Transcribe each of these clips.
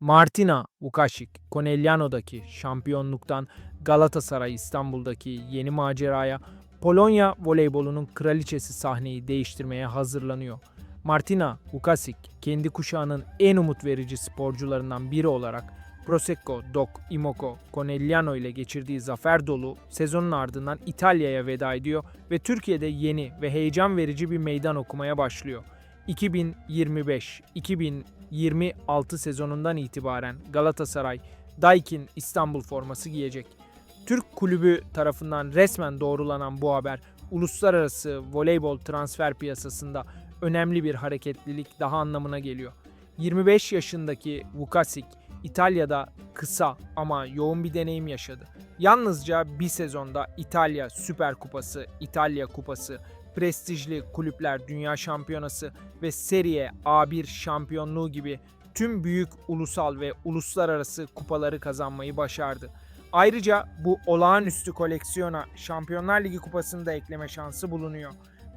Martina Vukašić, Conegliano'daki şampiyonluktan Galatasaray İstanbul'daki yeni maceraya Polonya voleybolunun kraliçesi sahneyi değiştirmeye hazırlanıyor. Martina Vukašić kendi kuşağının en umut verici sporcularından biri olarak Prosecco, Doc, Imoco, Conegliano ile geçirdiği zafer dolu sezonun ardından İtalya'ya veda ediyor ve Türkiye'de yeni ve heyecan verici bir meydan okumaya başlıyor. 2025-2026 sezonundan itibaren Galatasaray Daikin İstanbul forması giyecek. Türk kulübü tarafından resmen doğrulanan bu haber uluslararası voleybol transfer piyasasında önemli bir hareketlilik daha anlamına geliyor. 25 yaşındaki Vukašić İtalya'da kısa ama yoğun bir deneyim yaşadı. Yalnızca bir sezonda İtalya Süper Kupası, İtalya Kupası, prestijli kulüpler dünya şampiyonası ve Serie A1 şampiyonluğu gibi tüm büyük ulusal ve uluslararası kupaları kazanmayı başardı. Ayrıca bu olağanüstü koleksiyona Şampiyonlar Ligi kupasını da ekleme şansı bulunuyor.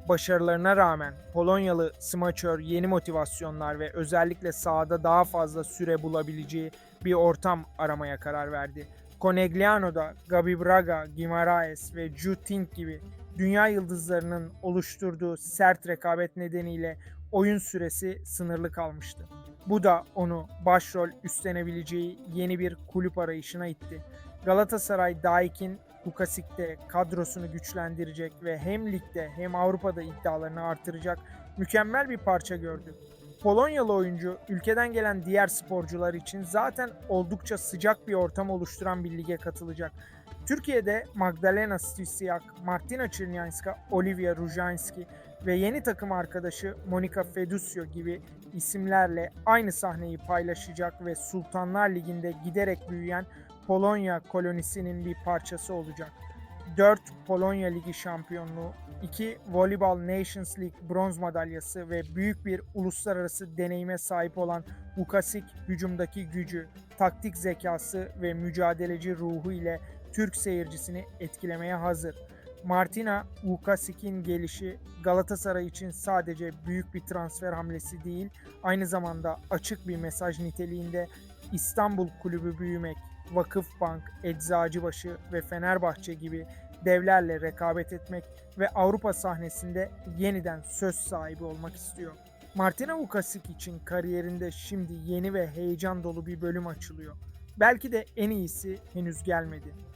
Başarılarına rağmen Polonyalı smaçör yeni motivasyonlar ve özellikle sahada daha fazla süre bulabileceği bir ortam aramaya karar verdi. Conegliano'da Gabi Braga, Guimaraes ve Ju Ting gibi dünya yıldızlarının oluşturduğu sert rekabet nedeniyle oyun süresi sınırlı kalmıştı. Bu da onu başrol üstlenebileceği yeni bir kulüp arayışına itti. Galatasaray Daikin Vukasik'te kadrosunu güçlendirecek ve hem ligde hem Avrupa'da iddialarını artıracak mükemmel bir parça gördü. Polonyalı oyuncu ülkeden gelen diğer sporcular için zaten oldukça sıcak bir ortam oluşturan bir lige katılacak. Türkiye'de Magdalena Stysiak, Martina Czernianska, Olivia Rujanski ve yeni takım arkadaşı Monika Fedusio gibi isimlerle aynı sahneyi paylaşacak ve Sultanlar Ligi'nde giderek büyüyen Polonya kolonisinin bir parçası olacak. 4 Polonya Ligi şampiyonluğu, 2 Volleyball Nations League bronz madalyası ve büyük bir uluslararası deneyime sahip olan Vukašić hücumdaki gücü, taktik zekası ve mücadeleci ruhu ile Türk seyircisini etkilemeye hazır. Martina Vukasik'in gelişi Galatasaray için sadece büyük bir transfer hamlesi değil, aynı zamanda açık bir mesaj niteliğinde İstanbul kulübü büyümek, Vakıfbank, Eczacıbaşı ve Fenerbahçe gibi devlerle rekabet etmek ve Avrupa sahnesinde yeniden söz sahibi olmak istiyor. Martina Vukašić için kariyerinde şimdi yeni ve heyecan dolu bir bölüm açılıyor. Belki de en iyisi henüz gelmedi.